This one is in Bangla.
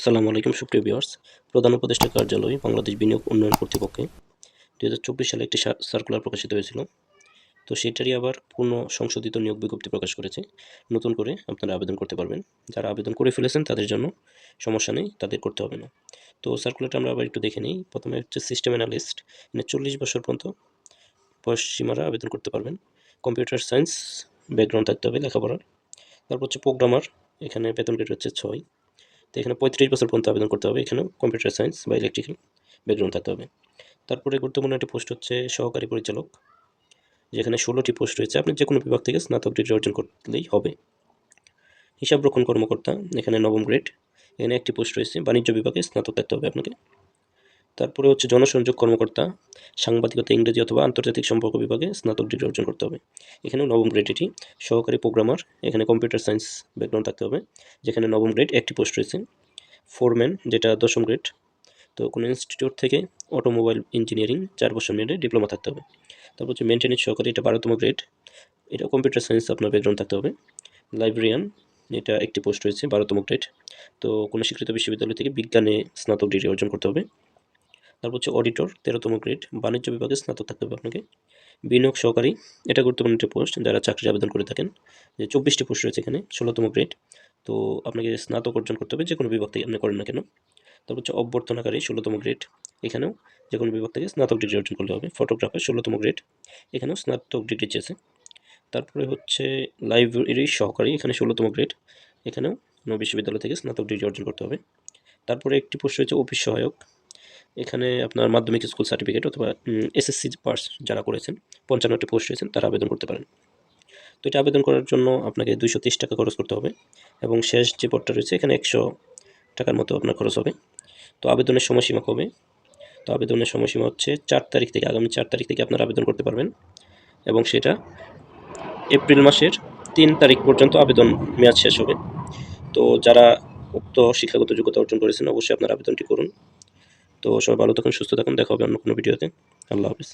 আসসালামু আলাইকুম, সুপ্রিয় ভিউয়ার্স। প্রধান উপদেষ্টা কার্যালয়, বাংলাদেশ বিনিয়োগ উন্নয়ন কর্তৃপক্ষে দু হাজার চব্বিশ সালে একটি সার্কুলার প্রকাশিত হয়েছিল। তো সেটারই আবার পূর্ণ সংশোধিত নিয়োগ বিজ্ঞপ্তি প্রকাশ করেছে। নতুন করে আপনারা আবেদন করতে পারবেন। যারা আবেদন করে ফেলেছেন, তাদের জন্য সমস্যা নেই, তাদের করতে হবে না। তো সার্কুলারটা আমরা আবার একটু দেখে নিই। প্রথমে হচ্ছে সিস্টেম অ্যানালিস্ট মানে চল্লিশ বছর পর্যন্ত বয়স সীমারা আবেদন করতে পারবেন। কম্পিউটার সায়েন্স ব্যাকগ্রাউন্ড থাকতে হবে লেখাপড়ার। তারপর হচ্ছে প্রোগ্রামার এখানে বেতন রেট হচ্ছে ছয়। তো এখানে পঁয়ত্রিশ বছর পর্যন্ত আবেদন করতে হবে, এখানেও কম্পিউটার সায়েন্স বা ইলেকট্রিক্যাল ব্যাকগ্রাউন্ড থাকতে হবে। তারপরে গুরুত্বপূর্ণ একটি পোস্ট হচ্ছে সহকারী পরিচালক, যেখানে ষোলোটি পোস্ট রয়েছে। আপনি যে কোনো বিভাগ থেকে স্নাতক ডিগ্রি অর্জন করলেই হবে। হিসাবরক্ষণ কর্মকর্তা, এখানে নবম গ্রেড এখানে একটি পোস্ট রয়েছে, বাণিজ্য বিভাগে স্নাতক থাকতে হবে আপনাকে। তারপরে হচ্ছে জনসংযোগ কর্মকর্তা, সাংবাদিকতা, ইংরেজি অথবা আন্তর্জাতিক সম্পর্ক বিভাগে স্নাতক ডিগ্রি অর্জন করতে হবে। এখানেও নবম গ্রেড এটি। সহকারী প্রোগ্রামার এখানে কম্পিউটার সায়েন্স ব্যাকগ্রাউন্ড থাকতে হবে, যেখানে নবম গ্রেড একটি পোস্ট রয়েছে। ফোরম্যান যেটা দশম গ্রেড তো কোনো ইনস্টিটিউট থেকে অটোমোবাইল ইঞ্জিনিয়ারিং চার বছর মেয়াদে ডিপ্লোমা থাকতে হবে। তারপর হচ্ছে মেনটেনেন্স সহকারী, এটা বারোতম গ্রেড এটা কম্পিউটার সায়েন্স আপনার ব্যাকগ্রাউন্ড থাকতে হবে। লাইব্রেরিয়ান এটা একটি পোস্ট রয়েছে, বারোতম গ্রেড তো কোনো স্বীকৃত বিশ্ববিদ্যালয় থেকে বিজ্ঞানে স্নাতক ডিগ্রি অর্জন করতে হবে। তারপর হচ্ছে অডিটর তেরোতম গ্রেড বাণিজ্য বিভাগে স্নাতক থাকতে হবে আপনাকে। বিনিয়োগ সহকারী, এটা গুরুত্বপূর্ণ একটি পোস্ট যারা চাকরির আবেদন করে থাকেন। যে চব্বিশটি পোস্ট রয়েছে এখানে, ষোলোতম গ্রেড তো আপনাকে স্নাতক অর্জন করতে হবে যে কোনো বিভাগ থেকে আপনি করেন না কেন। তারপর হচ্ছে অভ্যর্থনাকারী, ষোলোতম গ্রেড এখানেও যে কোনো বিভাগ থেকে স্নাতক ডিগ্রি অর্জন করতে হবে ফটোগ্রাফার ষোলোতম গ্রেড এখানেও স্নাতক ডিগ্রি চেয়েছে তারপরে হচ্ছে লাইব্রেরি সহকারী, এখানে ষোলোতম গ্রেড এখানেও বিশ্ববিদ্যালয় থেকে স্নাতক ডিগ্রি অর্জন করতে হবে। তারপরে একটি পোস্ট রয়েছে অফিস সহায়ক এখানে আপনার মাধ্যমিক স্কুল সার্টিফিকেট অথবা এসএসসি পাস যারা করেছেন, পঞ্চান্নটি পোস্ট রয়েছেন, তারা আবেদন করতে পারেন। তো এটা আবেদন করার জন্য আপনাকে তিরিশ টাকা খরচ করতে হবে এবং শেষ যে পদটা রয়েছে, এখানে একশো টাকার মতো আপনার খরচ হবে। তো আবেদনের সময়সীমা কবে? তো আবেদনের সময়সীমা হচ্ছে চার তারিখ থেকে, আগামী চার তারিখ থেকে আপনারা আবেদন করতে পারবেন এবং সেটা এপ্রিল মাসের তিন তারিখ পর্যন্ত আবেদন মেয়াদ শেষ হবে। তো যারা উক্ত শিক্ষাগত যোগ্যতা অর্জন করেছেন, অবশ্যই আপনার আবেদনটি করুন। তো সবাই ভালো থাকুন সুস্থ থাকুন দেখা হবে অন্য কোনো ভিডিওতে। আল্লাহ হাফিজ।